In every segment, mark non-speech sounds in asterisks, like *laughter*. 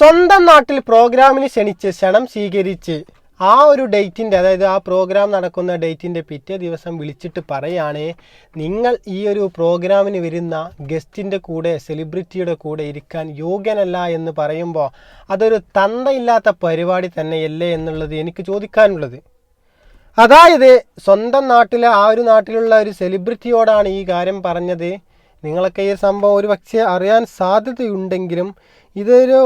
സ്വന്തം നാട്ടിൽ പ്രോഗ്രാമിന് ക്ഷണിച്ച് ക്ഷണം സ്വീകരിച്ച് ആ ഒരു ഡേറ്റിന്റെ അതായത് ആ പ്രോഗ്രാം നടക്കുന്ന ഡേറ്റിന്റെ പിറ്റേ ദിവസം വിളിച്ചിട്ട് പറയുകയാണേ നിങ്ങൾ ഈ ഒരു പ്രോഗ്രാമിന് വരുന്ന ഗസ്റ്റിന്റെ കൂടെ സെലിബ്രിറ്റിയുടെ കൂടെ ഇരിക്കാൻ യോഗ്യനല്ല എന്ന് പറയുമ്പോൾ അതൊരു തന്തയില്ലാത്ത പരിപാടി തന്നെയല്ലേ എന്നുള്ളത് എനിക്ക് ചോദിക്കാനുള്ളത്. അതായത് സ്വന്തം നാട്ടിലെ ആ ഒരു നാട്ടിലുള്ള ഒരു സെലിബ്രിറ്റിയോടാണ് ഈ കാര്യം പറഞ്ഞത്. നിങ്ങളൊക്കെ ഈ സംഭവം ഒരു പക്ഷേ അറിയാൻ സാധ്യതയുണ്ടെങ്കിലും ഇതൊരു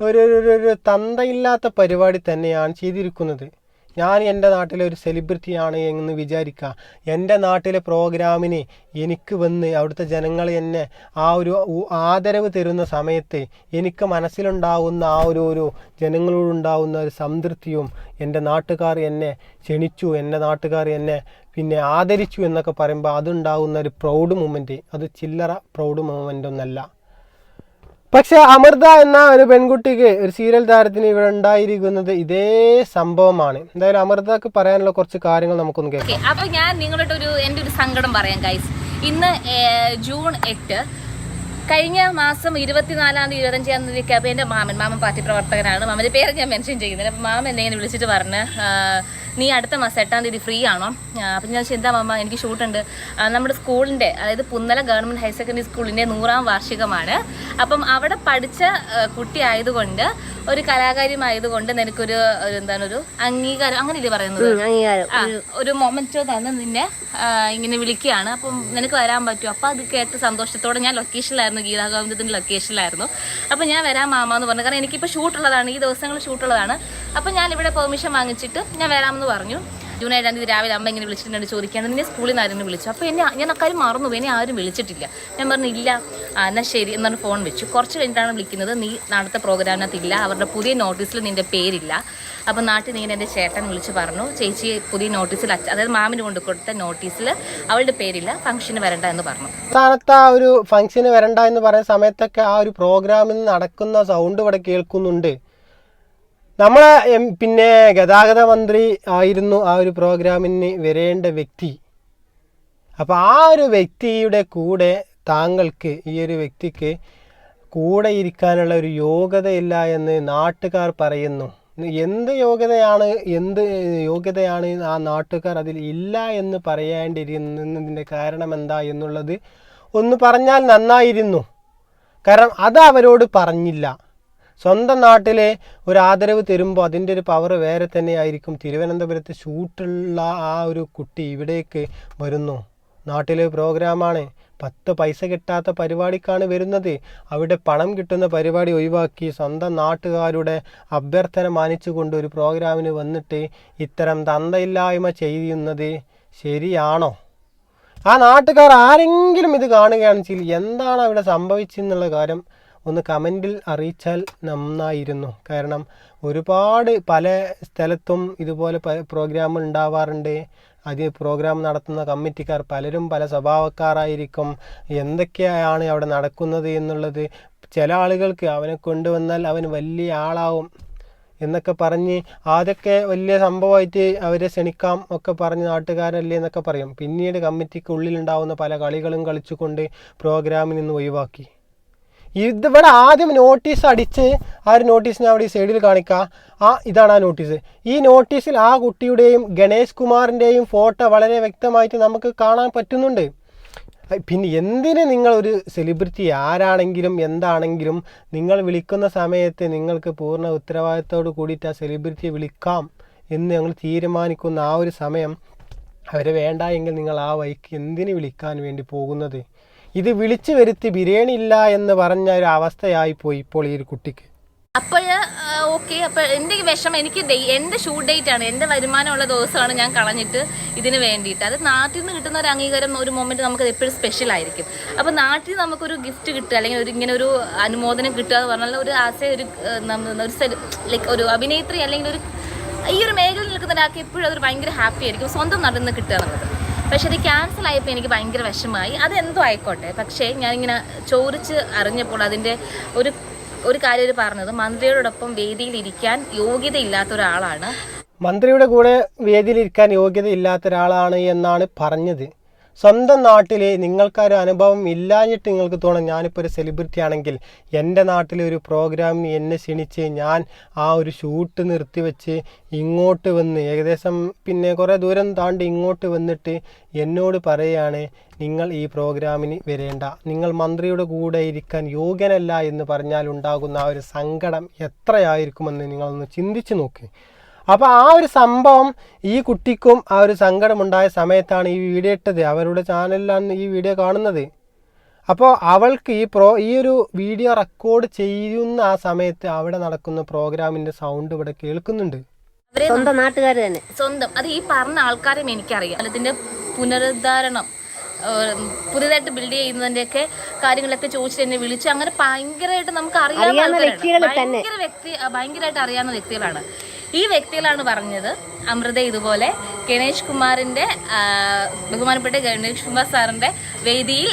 ഒരു ഒരു- ഒരു തന്തയില്ലാത്ത പരിപാടി തന്നെയാണ് ചെയ്തിരിക്കുന്നത്. ഞാൻ എന്റെ നാട്ടിലെ ഒരു സെലിബ്രിറ്റിയാണ് എന്ന് വിചാരിക്കുക. എന്റെ നാട്ടിലെ പ്രോഗ്രാമിന് എനിക്ക് വന്ന് അവിടുത്തെ ജനങ്ങൾ എന്നെ ആ ഒരു ആദരവ് തരുന്ന സമയത്ത് എനിക്ക് മനസ്സിലുണ്ടാകുന്ന ആ ഒരു ഒരു ജനങ്ങളോടുണ്ടാകുന്ന ഒരു സംതൃപ്തിയും എന്റെ നാട്ടുകാർ എന്നെ ക്ഷണിച്ചു എന്റെ നാട്ടുകാർ എന്നെ പിന്നെ ആദരിച്ചു എന്നൊക്കെ പറയുമ്പോൾ അതുണ്ടാകുന്ന ഒരു പ്രൗഡ് മൂമെന്റ് അത് ചില്ലറ പ്രൗഡ് മൂമെന്റ് ഒന്നല്ല പക്ഷെ അമൃത എന്ന ഒരു പെൺകുട്ടിക്ക് ഒരു സീരിയൽ താരത്തിന് ഇവിടെ ഉണ്ടായിരിക്കുന്നത് ഇതേ സംഭവമാണ്. എന്തായാലും അമൃതക്ക് പറയാനുള്ള കുറച്ച് കാര്യങ്ങൾ നമുക്കൊന്ന് കേൾക്കാം. അപ്പൊ ഞാൻ നിങ്ങളുടെ ഒരു എന്റെ ഒരു സങ്കടം പറയാം ഗൈസ് ഇന്ന് ജൂൺ എട്ട് കഴിഞ്ഞ മാസം ഇരുപത്തിനാലാം തീയതി ഇരുപത്തഞ്ചാം തീയതി അപ്പോൾ എന്റെ മാമൻ മാമൻ പാർട്ടി പ്രവർത്തകനാണ്. മാമന്റെ പേര് ഞാൻ മെൻഷൻ ചെയ്യുന്നില്ല അപ്പോൾ മാമൻ എന്നെ ഇങ്ങനെ വിളിച്ചിട്ട് പറഞ്ഞ് നീ അടുത്ത മാസം എട്ടാം തീയതി ഫ്രീ ആണോ? അപ്പം ഞാൻ ചോദിച്ചു, എന്താ മാമ എനിക്ക് ഷൂട്ടുണ്ട് നമ്മുടെ സ്കൂളിന്റെ അതായത് പുന്നല ഗവൺമെന്റ് ഹയർ സെക്കൻഡറി സ്കൂളിന്റെ നൂറാം വാർഷികമാണ്. അപ്പം അവിടെ പഠിച്ച കുട്ടി ആയതുകൊണ്ട് ഒരു കലാകാരിയുമായതുകൊണ്ട് നിനക്കൊരു എന്താണ് ഒരു അംഗീകാരം അങ്ങനെയല്ലേ പറയുന്നത്? ആ, ഒരു മൊമെന്റോ തന്ന് നിന്നെ ഇങ്ങനെ വിളിക്കുകയാണ്. അപ്പം നിനക്ക് വരാൻ പറ്റുമോ അപ്പം അത് കേട്ട് സന്തോഷത്തോടെ ഞാൻ ലൊക്കേഷനിലായിരുന്നു ഗീതാ ഗോവിന്ദത്തിന്റെ ലൊക്കേഷനിലായിരുന്നു അപ്പം ഞാൻ വരാൻ മാമ എന്ന് പറഞ്ഞു. കാരണം എനിക്കിപ്പോൾ ഷൂട്ടുള്ളതാണ് ഈ ദിവസങ്ങൾ ഷൂട്ടുള്ളതാണ് അപ്പം ഞാൻ ഇവിടെ പെർമിഷൻ വാങ്ങിച്ചിട്ട് ഞാൻ വരാമെന്ന് പറഞ്ഞു. ജൂൺ ഏഴാം തീയതി രാവിലെ അമ്മ ഇങ്ങനെ വിളിച്ചിട്ടുണ്ട് ചോദിക്കാൻ നിന്നെ സ്കൂളിൽ നിന്ന് ആരെങ്കിലും വിളിച്ചു? അപ്പോൾ എന്നെ ഞാൻ അക്കാര്യം മറന്നു എന്നെ ആരും വിളിച്ചിട്ടില്ല. ഞാൻ പറഞ്ഞു ഇല്ല എന്നാൽ ശരി എന്നാണ് ഫോൺ വെച്ചു. കുറച്ച് കഴിഞ്ഞിട്ടാണ് വിളിക്കുന്നത്. നീ നാളത്തെ പ്രോഗ്രാമിനകത്ത് ഇല്ല അവരുടെ പുതിയ നോട്ടീസിൽ നിന്റെ പേരില്ല. അപ്പോൾ നാട്ടിൽ നീ എന്റെ ചേട്ടൻ വിളിച്ച് പറഞ്ഞു ചേച്ചി പുതിയ നോട്ടീസിൽ അതായത് മാമിന് കൊണ്ട് കൊടുത്ത നോട്ടീസിൽ അവളുടെ പേരില്ല ഫംഗ്ഷന് വരണ്ട എന്ന് പറഞ്ഞു. സ്ഥാനത്ത് ആ ഒരു ഫംഗ്ഷന് വരണ്ട എന്ന് പറയുന്ന സമയത്തൊക്കെ ആ ഒരു പ്രോഗ്രാമിൽ നടക്കുന്ന സൗണ്ട് ഇവിടെ കേൾക്കുന്നുണ്ട്. നമ്മളെ പിന്നെ ഗതാഗത മന്ത്രി ആയിരുന്നു ആ ഒരു പ്രോഗ്രാമിന് വരേണ്ട വ്യക്തി. അപ്പോൾ ആ ഒരു വ്യക്തിയുടെ കൂടെ താങ്കൾക്ക് ഈ ഒരു വ്യക്തിക്ക് കൂടെ ഇരിക്കാനുള്ള ഒരു യോഗ്യതയില്ല എന്ന് നാട്ടുകാർ പറയുന്നു. എന്ത് യോഗ്യതയാണ് എന്ത് യോഗ്യതയാണ് ആ നാട്ടുകാർ അതിൽ ഇല്ല എന്ന് പറയേണ്ടിയിരുന്നതിന്റെ കാരണം എന്താ എന്നുള്ളത് ഒന്ന് പറഞ്ഞാൽ നന്നായിരുന്നു. കാരണം അത് അവരോട് പറഞ്ഞില്ല. സ്വന്തം നാട്ടിലെ ഒരു ആദരവ് തരുമ്പോൾ അതിന്റെ ഒരു പവർ വേറെ തന്നെയായിരിക്കും. തിരുവനന്തപുരത്ത് ഷൂട്ടുള്ള ആ ഒരു കുട്ടി ഇവിടേക്ക് വരുന്നു. നാട്ടിലെ പ്രോഗ്രാമാണ്. പത്ത് പൈസ കിട്ടാത്ത പരിപാടിക്കാണ് വരുന്നത്. അവിടെ പണം കിട്ടുന്ന പരിപാടി ഒഴിവാക്കി സ്വന്തം നാട്ടുകാരുടെ അഭ്യർത്ഥന മാനിച്ചുകൊണ്ട് ഒരു പ്രോഗ്രാമിന് വന്നിട്ട് ഇത്തരം തന്തയില്ലായ്മ ചെയ്യുന്നത് ശരിയാണോ? ആ നാട്ടുകാർ ആരെങ്കിലും ഇത് കാണുകയാണെന്ന് വെച്ചാൽ എന്താണ് അവിടെ സംഭവിച്ചെന്നുള്ള കാര്യം ഒന്ന് കമന്റിൽ അറിയിച്ചാൽ നന്നായിരുന്നു. കാരണം ഒരുപാട് പല സ്ഥലത്തും ഇതുപോലെ പ്രോഗ്രാം ഉണ്ടാവാറുണ്ട്. അത് പ്രോഗ്രാം നടത്തുന്ന കമ്മിറ്റിക്കാർ പലരും പല സ്വഭാവക്കാരായിരിക്കും. എന്തൊക്കെയാണ് അവിടെ നടക്കുന്നത് എന്നുള്ളത് ചില ആളുകൾക്ക് അവനെ കൊണ്ടുവന്നാൽ അവൻ വലിയ ആളാവും എന്നൊക്കെ പറഞ്ഞ് ആദ്യമൊക്കെ വലിയ സംഭവമായിട്ട് അവരെ ക്ഷണിക്കാം ഒക്കെ പറഞ്ഞ് നാട്ടുകാരല്ലേ എന്നൊക്കെ പറയും. പിന്നീട് കമ്മിറ്റിക്ക് ഉള്ളിലുണ്ടാവുന്ന പല കളികളും കളിച്ചുകൊണ്ട് പ്രോഗ്രാമിൽ നിന്ന് ഒഴിവാക്കി. ഇതിവിടെ ആദ്യം നോട്ടീസ് അടിച്ച് ആ ഒരു നോട്ടീസ് ഞാൻ അവിടെ ഈ സൈഡിൽ കാണിക്കാം. ആ ഇതാണ് ആ നോട്ടീസ് ഈ നോട്ടീസിൽ ആ കുട്ടിയുടെയും ഗണേഷ് കുമാറിന്റെയും ഫോട്ടോ വളരെ വ്യക്തമായിട്ട് നമുക്ക് കാണാൻ പറ്റുന്നുണ്ട്. പിന്നെ എന്തിന് നിങ്ങൾ ഒരു സെലിബ്രിറ്റി ആരാണെങ്കിലും എന്താണെങ്കിലും നിങ്ങൾ വിളിക്കുന്ന സമയത്ത് നിങ്ങൾക്ക് പൂർണ ഉത്തരവാദിത്തോട് കൂടിയിട്ട് ആ സെലിബ്രിറ്റിയെ വിളിക്കാം എന്ന് ഞങ്ങൾ തീരുമാനിക്കുന്ന ആ ഒരു സമയം അവരെ വേണ്ട എങ്കിൽ നിങ്ങൾ ആ വഴിക്ക് എന്തിന് വിളിക്കാൻ വേണ്ടി പോകുന്നത്? ഇത് വിളിച്ചു വരുത്തി ബിരിയാണി ഇല്ല എന്ന് പറഞ്ഞ ഒരു അവസ്ഥയായി പോയി ഇപ്പോൾ ഈ ഒരു കുട്ടിക്ക്. അപ്പോൾ ഓക്കെ അപ്പോൾ എന്റെ വിഷമം എനിക്ക് ഡേ എന്റെ ഷൂട്ട് ഡേറ്റ് ആണ് എന്റെ വരുമാനമുള്ള ദിവസമാണ് ഞാൻ കളഞ്ഞിട്ട് ഇതിന് വേണ്ടിയിട്ട്. അത് നാട്ടിൽ നിന്ന് കിട്ടുന്ന ഒരു അംഗീകാരം ഒരു മൊമെന്റ് നമുക്ക് എപ്പോഴും സ്പെഷ്യൽ ആയിരിക്കും. അപ്പോൾ നാട്ടിൽ നമുക്കൊരു ഗിഫ്റ്റ് കിട്ടുക അല്ലെങ്കിൽ ഒരു ഇങ്ങനെ ഒരു അനുമോദനം കിട്ടുക എന്ന് പറഞ്ഞാൽ ഒരു ആശയ ഒരു ഒരു ലൈക്ക് ഒരു അഭിനേത്രി അല്ലെങ്കിൽ ഒരു ഈ ഒരു മേഖലയിൽ നിൽക്കുന്ന ഒരാൾക്ക് എപ്പോഴും അതൊരു ഭയങ്കര ഹാപ്പി ആയിരിക്കും. സ്വന്തം നടന്ന് കിട്ടുക എന്നുള്ളത്. പക്ഷെ അത് ക്യാൻസൽ ആയപ്പോൾ എനിക്ക് ഭയങ്കര വിഷമമായി. അതെന്തോ ആയിക്കോട്ടെ. പക്ഷേ ഞാനിങ്ങനെ ചോദിച്ച് അറിഞ്ഞപ്പോൾ അതിന്റെ ഒരു ഒരു കാര്യം ഒരു പറഞ്ഞത് മന്ത്രിയോടൊപ്പം വേദിയിൽ ഇരിക്കാൻ യോഗ്യതയില്ലാത്ത ഒരാളാണ്. മന്ത്രിയുടെ കൂടെ വേദിയിൽ വേദിയിലിരിക്കാൻ യോഗ്യതയില്ലാത്ത ഒരാളാണ് എന്നാണ് പറഞ്ഞത്. സ്വന്തം നാട്ടിൽ നിങ്ങൾക്കൊരു അനുഭവം ഇല്ലാഞ്ഞിട്ട് നിങ്ങൾക്ക് തോന്നാം ഞാനിപ്പോൾ ഒരു സെലിബ്രിറ്റി ആണെങ്കിൽ എന്റെ നാട്ടിലെ ഒരു പ്രോഗ്രാമിന് എന്നെ ക്ഷണിച്ച് ഞാൻ ആ ഒരു ഷൂട്ട് നിർത്തിവെച്ച് ഇങ്ങോട്ട് വന്ന് ഏകദേശം പിന്നെ കുറേ ദൂരം താണ്ടി ഇങ്ങോട്ട് വന്നിട്ട് എന്നോട് പറയുകയാണ് നിങ്ങൾ ഈ പ്രോഗ്രാമിന് വരേണ്ട. നിങ്ങൾ മന്ത്രിയുടെ കൂടെ ഇരിക്കാൻ യോഗ്യനല്ല എന്ന് പറഞ്ഞാൽ ഉണ്ടാകുന്ന ആ ഒരു സങ്കടം എത്രയായിരിക്കുമെന്ന് നിങ്ങളൊന്ന് ചിന്തിച്ച് നോക്ക്. അപ്പോൾ ആ ഒരു സംഭവം ഈ കുട്ടിക്കും ആ ഒരു സങ്കടമുണ്ടായ സമയത്താണ് ഈ വീഡിയോ ഇട്ടത്. അവരുടെ ചാനലിലാണ് ഈ വീഡിയോ കാണുന്നത്. അപ്പോൾ അവൾക്ക് ഈ പ്രോ ഈ ഒരു വീഡിയോ റെക്കോർഡ് ചെയ്യുന്ന ആ സമയത്ത് അവിടെ നടക്കുന്ന പ്രോഗ്രാമിന്റെ സൗണ്ട് ഇവിടെ കേൾക്കുന്നുണ്ട്. അവരെ സ്വന്തം നാട്ടുകാർ തന്നെ. സ്വന്തം. അത് ഈ പറഞ്ഞ ആൾക്കാരെയും എനിക്കറിയാം. അതിന്റെ പുനരുദ്ധാരണം പുതിയതായിട്ട് ബിൽഡ് ചെയ്യുന്നതിന്റെയൊക്കെ കാര്യങ്ങളൊക്കെ ചോദിച്ചിട്ട് എന്നെ വിളിച്ചു അങ്ങനെ ഭയങ്കരമായിട്ട് നമുക്ക് അറിയാവുന്ന. ഭയങ്കര വ്യക്തി ഭയങ്കരമായിട്ട് അറിയാവുന്ന വ്യക്തികളാണ്. ഈ വ്യക്തികളാണ് പറഞ്ഞത്. അമൃത ഇതുപോലെ ഗണേഷ് കുമാറിന്റെ ബഹുമാനപ്പെട്ട ഗണേഷ് കുമാർ സാറിന്റെ വേദിയിൽ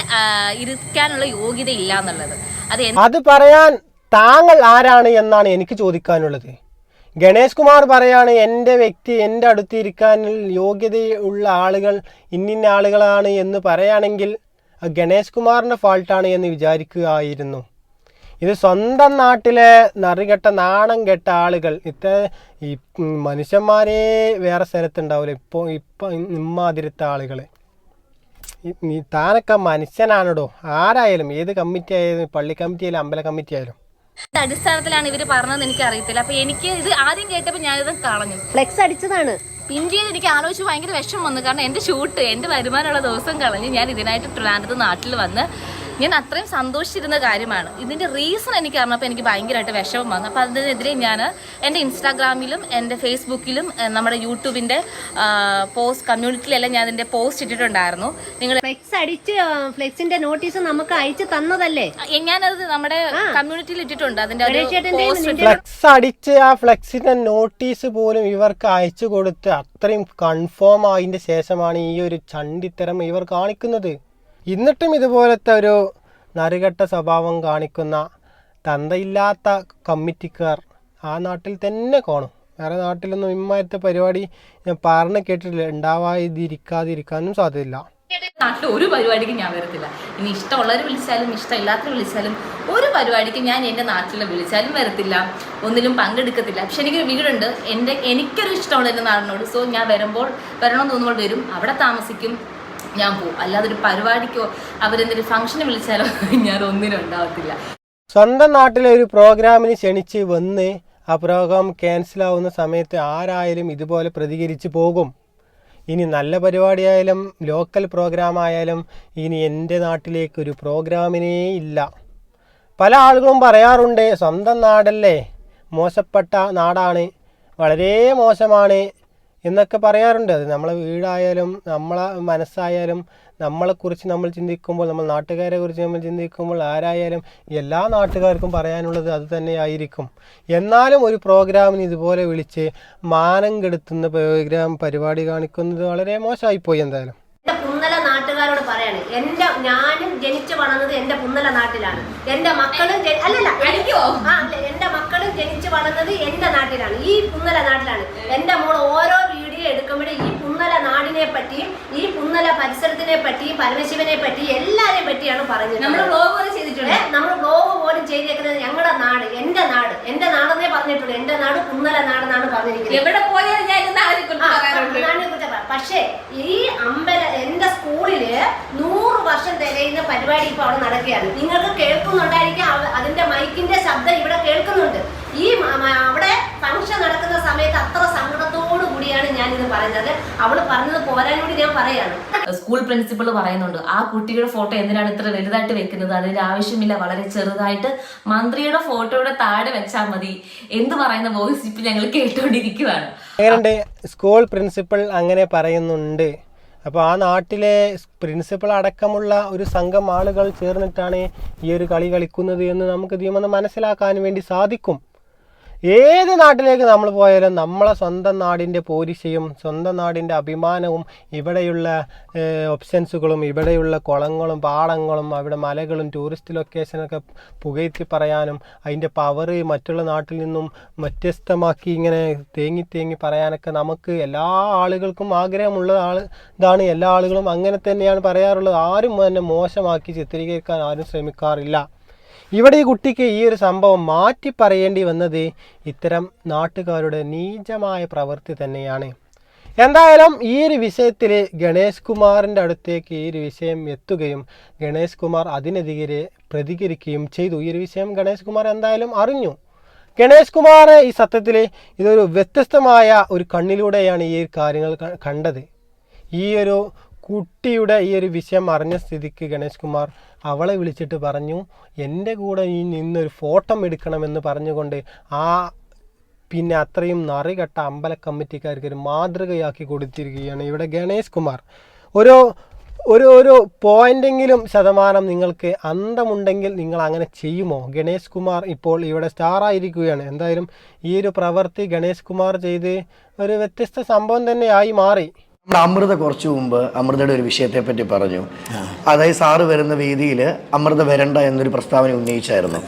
ഇരിക്കാനുള്ള യോഗ്യത ഇല്ല എന്നുള്ളത്. അത് അത് പറയാൻ താങ്കൾ ആരാണ് എന്നാണ് എനിക്ക് ചോദിക്കാനുള്ളത്. ഗണേഷ് കുമാർ പറയാണ് എന്റെ വ്യക്തി എന്റെ അടുത്തിരിക്കാൻ യോഗ്യതയുള്ള ആളുകൾ ഇന്നിന്ന ആളുകളാണ് എന്ന് പറയുകയാണെങ്കിൽ ഗണേഷ് കുമാറിന്റെ ഫാൾട്ടാണ് എന്ന് വിചാരിക്കുകയായിരുന്നു. ഇത് സ്വന്തം നാട്ടിലെ നറികെട്ട നാണം കെട്ട ആളുകൾ. ഇത്ര ഈ മനുഷ്യന്മാരെ വേറെ സ്ഥലത്തുണ്ടാവില്ല ഇപ്പോൾ ഇപ്പം ഇമ്മാതിരത്തെ ആളുകൾ നീ താനൊക്കെ മനുഷ്യനാണോ ആരായാലും ഏത് കമ്മിറ്റി ആയാലും പള്ളി കമ്മിറ്റി ആയാലും അമ്പല കമ്മിറ്റി ആയാലും. അടിസ്ഥാനത്തിലാണ് ഇവർ പറഞ്ഞതെന്ന് എനിക്ക് അറിയത്തില്ല അപ്പൊ എനിക്ക് ഇത് ആദ്യം കേട്ടപ്പോ ഞാനിത് കളഞ്ഞു. ഫ്ലെക്സ് അടിച്ചതാണ്. പിഞ്ചിയിൽ എനിക്ക് ആലോചിച്ച് ഭയങ്കര വിഷമം വന്നു. കാരണം എന്റെ ഷൂട്ട് എന്റെ വരുമാനമുള്ള ദിവസം കളഞ്ഞ് ഞാൻ ഇതിനായിട്ട് ട്രിവാൻഡത്ത് നാട്ടിൽ വന്ന് ഞാൻ അത്രയും സന്തോഷിച്ചിരുന്ന കാര്യമാണ്. ഇതിന്റെ റീസൺ എനിക്ക് അറിഞ്ഞപ്പോൾ എനിക്ക് ഭയങ്കരമായിട്ട് വിഷമം വന്നു. അപ്പോൾ അതിനെതിരെ ഞാൻ എന്റെ ഇൻസ്റ്റാഗ്രാമിലും എന്റെ ഫേസ്ബുക്കിലും നമ്മുടെ യൂട്യൂബിന്റെ പോസ്റ്റ് കമ്മ്യൂണിറ്റിയിലെല്ലാം ഞാൻ അതിന്റെ പോസ്റ്റ് ഇട്ടിട്ടുണ്ടായിരുന്നു. നിങ്ങൾ ഫ്ലെക്സ് അടിച്ച് ഫ്ലെക്സിന്റെ നോട്ടീസ് നമുക്ക് അയച്ചു തന്നതല്ലേ? ഞാനത് നമ്മുടെ കമ്മ്യൂണിറ്റിയിൽ ഇട്ടിട്ടുണ്ട്. അതിന്റെ പോസ്റ്റ് ഫ്ലെക്സ് അടിച്ച് ആ ഫ്ലെക്സിന്റെ നോട്ടീസ് പോലും ഇവർക്ക് അയച്ചു കൊടുത്ത് അത്രയും കൺഫേം ആയതിന്റെ ശേഷമാണ് ഈ ഒരു ചണ്ടിത്തരം ഇവർ കാണിക്കുന്നത്. എന്നിട്ടും ഇതുപോലത്തെ ഒരു നറുകെട്ട സ്വഭാവം കാണിക്കുന്ന തന്തയില്ലാത്ത കമ്മിറ്റിക്കാർ ആ നാട്ടിൽ തന്നെ കാണും. വേറെ നാട്ടിലൊന്നും ഇമ്മാരത്തെ പരിപാടി ഞാൻ പറഞ്ഞു കേട്ടിട്ടില്ല. ഉണ്ടാവാതിരിക്കാതിരിക്കാനും സാധ്യതയില്ല. നാട്ടിൽ ഒരു പരിപാടിക്ക് ഞാൻ വരത്തില്ല. ഇനി ഇഷ്ടമുള്ളവർ വിളിച്ചാലും ഇഷ്ടമില്ലാത്തവർ വിളിച്ചാലും ഒരു പരിപാടിക്ക് ഞാൻ എന്റെ നാട്ടിൽ വിളിച്ചാലും വരത്തില്ല. ഒന്നിലും പങ്കെടുക്കത്തില്ല. പക്ഷെ എനിക്കൊരു വീടുണ്ട്. എന്റെ എനിക്കൊരു ഇഷ്ടമുള്ള എന്റെ നാടിനോട്. സോ ഞാൻ വരുമ്പോൾ വരണമെന്ന് തോന്നുമ്പോൾ വരും. അവിടെ താമസിക്കും. ഞാൻ പോകും അല്ലാതെ ഒരു പരിപാടിക്കോ അവരെന്തൊരു ഫംഗ്ഷന് വിളിച്ചാലോ *laughs* ഞാൻ ഒന്നിനും ഉണ്ടാവത്തില്ല. സ്വന്തം നാട്ടിലെ ഒരു പ്രോഗ്രാമിന് ക്ഷണിച്ച് വന്ന് ആ പ്രോഗ്രാം ക്യാൻസൽ ആവുന്ന സമയത്ത് ആരായാലും ഇതുപോലെ പ്രതികരിച്ച് പോകും. ഇനി നല്ല പരിപാടിയായാലും ലോക്കൽ പ്രോഗ്രാം ആയാലും ഇനി എന്റെ നാട്ടിലേക്കൊരു പ്രോഗ്രാമിനേ ഇല്ല. പല ആളുകളും പറയാറുണ്ട് സ്വന്തം നാടല്ലേ? മോശപ്പെട്ട നാടാണ്. വളരെ മോശമാണ്. എന്നൊക്കെ പറയാറുണ്ട്. അത് നമ്മളെ വീടായാലും നമ്മളെ മനസ്സായാലും നമ്മളെക്കുറിച്ച് നമ്മൾ ചിന്തിക്കുമ്പോൾ നമ്മൾ നാട്ടുകാരെ കുറിച്ച് നമ്മൾ ചിന്തിക്കുമ്പോൾ ആരായാലും എല്ലാ നാട്ടുകാർക്കും പറയാനുള്ളത് അത് തന്നെയായിരിക്കും. എന്നാലും ഒരു പ്രോഗ്രാമിന് ഇതുപോലെ വിളിച്ച് മാനം കെടുത്തുന്ന പ്രോഗ്രാം പരിപാടി കാണിക്കുന്നത് വളരെ മോശമായിപ്പോയി എന്തായാലും. എന്റെ പുന്നല നാട്ടുകാരോട് പറയാണ് എന്റെ ഞാനും ജനിച്ചു വളർന്നത് എന്റെ പുന്നല നാട്ടിലാണ്. എന്റെ മക്കളും അല്ലല്ല അടിക്കുവോ? ആ, അല്ല, എന്റെ മക്കളും ജനിച്ചു വളർന്നത് എന്റെ നാട്ടിലാണ്. ഈ പുന്നല നാട്ടിലാണ്. എന്റെ മോൾ ഓരോ വീഡിയോ എടുക്കുമ്പോഴേ ഈ പുന്നല നാടിനെ പറ്റിയും ഈ പുന്നല പരിസരത്തിനെ പറ്റി പരമശിവനെ പറ്റി എല്ലാരെയും പറ്റിയാണ് പറഞ്ഞത് നമ്മൾ ബ്ലോഗ് പോലെ ചെയ്തിട്ടുണ്ട്. നമ്മൾ ബ്ലോഗ് പോലും ചെയ്തേക്കുന്നത് ഞങ്ങളുടെ നാട് എന്റെ നാട്. എന്റെ നാടെന്നേ പറഞ്ഞിട്ടുള്ളൂ. എന്റെ നാട് കുന്നല നാടെന്നാണ് പറഞ്ഞിരിക്കുന്നത്. എവിടെ പോയാലും ഞാൻ. പക്ഷേ ഈ അമ്പല എന്റെ സ്കൂളിൽ നൂറ് വർഷം തികയുന്ന പരിപാടി ഇപ്പൊ അവിടെ നടക്കുകയാണ്. നിങ്ങൾക്ക് കേൾക്കുന്നുണ്ടായിരിക്കും. അതിന്റെ മൈക്കിന്റെ ശബ്ദം ഇവിടെ കേൾക്കുന്നുണ്ട്. ഈ അവിടെ ഫംഗ്ഷൻ നടക്കുന്ന സമയത്ത് അത്ര സങ്കടത്തോടു കൂടിയാണ് ഞാൻ ഇത് പറയുന്നത് അവൾ പറഞ്ഞത് പോരാൻ കൂടി ഞാൻ പറയാണ്. സ്കൂൾ പ്രിൻസിപ്പൾ പറയുന്നുണ്ട് ആ കുട്ടിയുടെ ഫോട്ടോ എന്തിനാണ് ഇത്ര വലുതായിട്ട് വെക്കുന്നത്? അതിന്റെ ആവശ്യമില്ല വളരെ ചെറുതായിട്ട് മന്ത്രിയുടെ ഫോട്ടോയുടെ താഴെ വെച്ചാൽ മതി. എന്ത് പറയുന്ന വോയിസ് ഇപ്പൊ ഞങ്ങൾ കേട്ടോണ്ടിരിക്കുവാണ്. സ്കൂൾ പ്രിൻസിപ്പൾ അങ്ങനെ പറയുന്നുണ്ട്. അപ്പോൾ ആ നാട്ടിലെ പ്രിൻസിപ്പൾ അടക്കമുള്ള ഒരു സംഘം ആളുകൾ ചേർന്നിട്ടാണ് ഈ ഒരു കളി കളിക്കുന്നത് എന്ന് നമുക്ക് ഇതിൽ മനസ്സിലാക്കാൻ വേണ്ടി സാധിക്കും. ഏത് നാട്ടിലേക്ക് നമ്മൾ പോയാലും നമ്മളെ സ്വന്തം നാടിന്റെ പോരിശയും സ്വന്തം നാടിന്റെ അഭിമാനവും ഇവിടെയുള്ള ഓപ്ഷൻസുകളും ഇവിടെയുള്ള കുളങ്ങളും പാടങ്ങളും അവിടെ മലകളും ടൂറിസ്റ്റ് ലൊക്കേഷനൊക്കെ പുകയത്തി പറയാനും അതിന്റെ പവർ മറ്റുള്ള നാട്ടിൽ നിന്നും വ്യത്യസ്തമാക്കി ഇങ്ങനെ തേങ്ങി തേങ്ങി പറയാനൊക്കെ നമുക്ക് എല്ലാ ആളുകൾക്കും ആഗ്രഹമുള്ള ആൾ ഇതാണ് എല്ലാ ആളുകളും അങ്ങനെ തന്നെയാണ് പറയാറുള്ളത്. ആരും തന്നെ മോശമാക്കി ചിത്രീകരിക്കാൻ ആരും ശ്രമിക്കാറില്ല. ഇവിടെ ഈ കുട്ടിക്ക് ഈ ഒരു സംഭവം മാറ്റി പറയേണ്ടി വന്നത് ഇത്തരം നാട്ടുകാരുടെ നീചമായ പ്രവൃത്തി തന്നെയാണ്. എന്തായാലും ഈ ഒരു വിഷയത്തിൽ ഗണേഷ് കുമാറിന്റെ അടുത്തേക്ക് ഈ ഒരു വിഷയം എത്തുകയും ഗണേഷ് കുമാർ അതിനെതിരെ പ്രതികരിക്കുകയും ചെയ്തു. ഈ ഒരു വിഷയം ഗണേഷ് കുമാർ എന്തായാലും അറിഞ്ഞു. ഗണേഷ് കുമാർ ഈ സത്യത്തിൽ ഇതൊരു വ്യത്യസ്തമായ ഒരു കണ്ണിലൂടെയാണ് ഈ കാര്യങ്ങൾ കണ്ടത്. ഈ ഒരു കുട്ടിയുടെ ഈ ഒരു വിഷയം അറിഞ്ഞ സ്ഥിതിക്ക് ഗണേഷ് കുമാർ അവളെ വിളിച്ചിട്ട് പറഞ്ഞു എന്റെ കൂടെ ഈ നിന്നൊരു ഫോട്ടോ എടുക്കണമെന്ന് പറഞ്ഞുകൊണ്ട് ആ പിന്നെ അത്രയും നറികെട്ട അമ്പല കമ്മിറ്റിക്കാർക്ക് ഒരു മാതൃകയാക്കി കൊടുത്തിരിക്കുകയാണ് ഇവിടെ ഗണേഷ് കുമാർ. ഓരോ ഒരു ഒരു പോയിന്റെങ്കിലും ശതമാനം നിങ്ങൾക്ക് അന്തമുണ്ടെങ്കിൽ നിങ്ങൾ അങ്ങനെ ചെയ്യുമോ? ഗണേഷ് കുമാർ ഇപ്പോൾ ഇവിടെ സ്റ്റാർ ആയിരിക്കുകയാണ്. എന്തായാലും ഈ ഒരു പ്രവൃത്തി ഗണേഷ് കുമാർ ചെയ്ത് ഒരു വ്യത്യസ്ത സംഭവം തന്നെയായി മാറി. നമ്മുടെ അമൃത കുറച്ചു മുമ്പ് അമൃതയുടെ ഒരു വിഷയത്തെ പറ്റി പറഞ്ഞു. അതായത് സാറ് വരുന്ന വേദിയിൽ അമൃത വരണ്ട എന്നൊരു പ്രസ്താവന ഉന്നയിച്ചായിരുന്നു.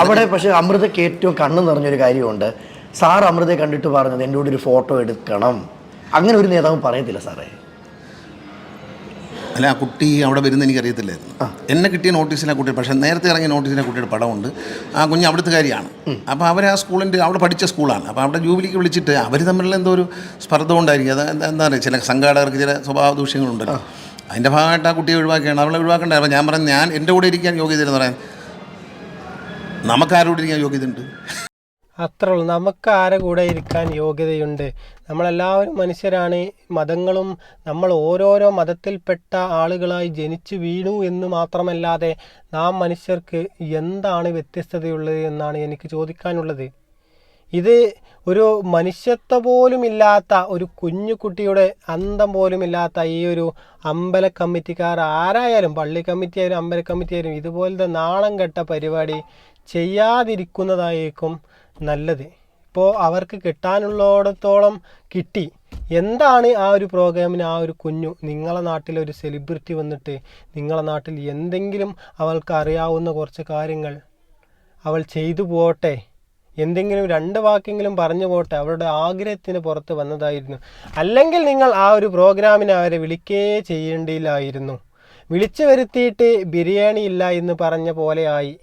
അവിടെ പക്ഷെ അമൃതയ്ക്ക് ഏറ്റവും കണ്ണു നിറഞ്ഞൊരു കാര്യമുണ്ട്. സാർ അമൃതയെ കണ്ടിട്ട് പറഞ്ഞത് എന്റെ കൂടെ ഒരു ഫോട്ടോ എടുക്കണം. അങ്ങനെ ഒരു നേതാവ് പറയത്തില്ല സാറേ. അല്ല ആ കുട്ടി അവിടെ വരുന്ന എനിക്കറിയത്തില്ലായിരുന്നു. എന്നെ കിട്ടിയ നോട്ടീസിലെ കുട്ടി പക്ഷേ നേരത്തെ ഇറങ്ങിയ നോട്ടീസിലെ കുട്ടിയുടെ പടമുണ്ട്. ആ കുഞ്ഞ് അവിടുത്തെ കാര്യമാണ്. അപ്പോൾ അവർ ആ സ്കൂളിന്റെ അവിടെ പഠിച്ച സ്കൂളാണ്. അപ്പോൾ അവിടെ ജൂബിലിക്ക് വിളിച്ചിട്ട് അവർ തമ്മിലുള്ള എന്തോ ഒരു സ്പർദ്ധ കൊണ്ടായിരിക്കും. അത് എന്താ പറയുക ചില സംഘാടകർക്ക് ചില സ്വഭാവ ദൂഷ്യങ്ങളുണ്ടല്ലോ അതിന്റെ ഭാഗമായിട്ട് ആ കുട്ടിയെ ഒഴിവാക്കിയാണ്. അവളെ ഒഴിവാക്കേണ്ടത് അപ്പോൾ ഞാൻ പറഞ്ഞു ഞാൻ എന്റെ കൂടെ ഇരിക്കാൻ യോഗ്യതയെന്ന് പറയാൻ. നമുക്കാരോട് ഇരിക്കാൻ യോഗ്യതയുണ്ട്? അത്രേ ഉള്ളൂ നമുക്ക് ആരെ കൂടെ ഇരിക്കാൻ യോഗ്യതയുണ്ട്. നമ്മളെല്ലാവരും മനുഷ്യരാണ്. മതങ്ങളും നമ്മൾ ഓരോരോ മതത്തിൽപ്പെട്ട ആളുകളായി ജനിച്ചു വീണു എന്ന് മാത്രമല്ലാതെ നാം മനുഷ്യർക്ക് എന്താണ് വ്യത്യസ്തതയുള്ളത് എന്നാണ് എനിക്ക് ചോദിക്കാനുള്ളത്. ഇത് ഒരു മനുഷ്യത്വ പോലും ഇല്ലാത്ത ഒരു കുഞ്ഞു കുട്ടിയുടെ അന്തം പോലും ഇല്ലാത്ത ഈ ഒരു അമ്പല കമ്മിറ്റിക്കാർ ആരായാലും പള്ളി കമ്മിറ്റി ആയാലും അമ്പല കമ്മിറ്റി ആയാലും ഇതുപോലത്തെ നാണം കെട്ട പരിപാടി ചെയ്യാതിരിക്കുന്നതായിരിക്കും നല്ലത്. ഇപ്പോൾ അവർക്ക് കിട്ടാനുള്ളിടത്തോളം കിട്ടി. എന്താണ് ആ ഒരു പ്രോഗ്രാമിന് ആ ഒരു കുഞ്ഞു നിങ്ങളെ നാട്ടിലെ ഒരു സെലിബ്രിറ്റി വന്നിട്ട് നിങ്ങളെ നാട്ടിൽ എന്തെങ്കിലും അവൾക്ക് അറിയാവുന്ന കുറച്ച് കാര്യങ്ങൾ അവൾ ചെയ്തു പോട്ടെ? എന്തെങ്കിലും രണ്ട് വാക്കെങ്കിലും പറഞ്ഞു പോട്ടെ? അവരുടെ ആഗ്രഹത്തിന് പുറത്ത് വന്നതായിരുന്നു. അല്ലെങ്കിൽ നിങ്ങൾ ആ ഒരു പ്രോഗ്രാമിന് അവരെ വിളിക്കേ ചെയ്യേണ്ടിയില്ലായിരുന്നു. വിളിച്ചു വരുത്തിയിട്ട് ബിരിയാണി ഇല്ല എന്ന് പറഞ്ഞ പോലെയായി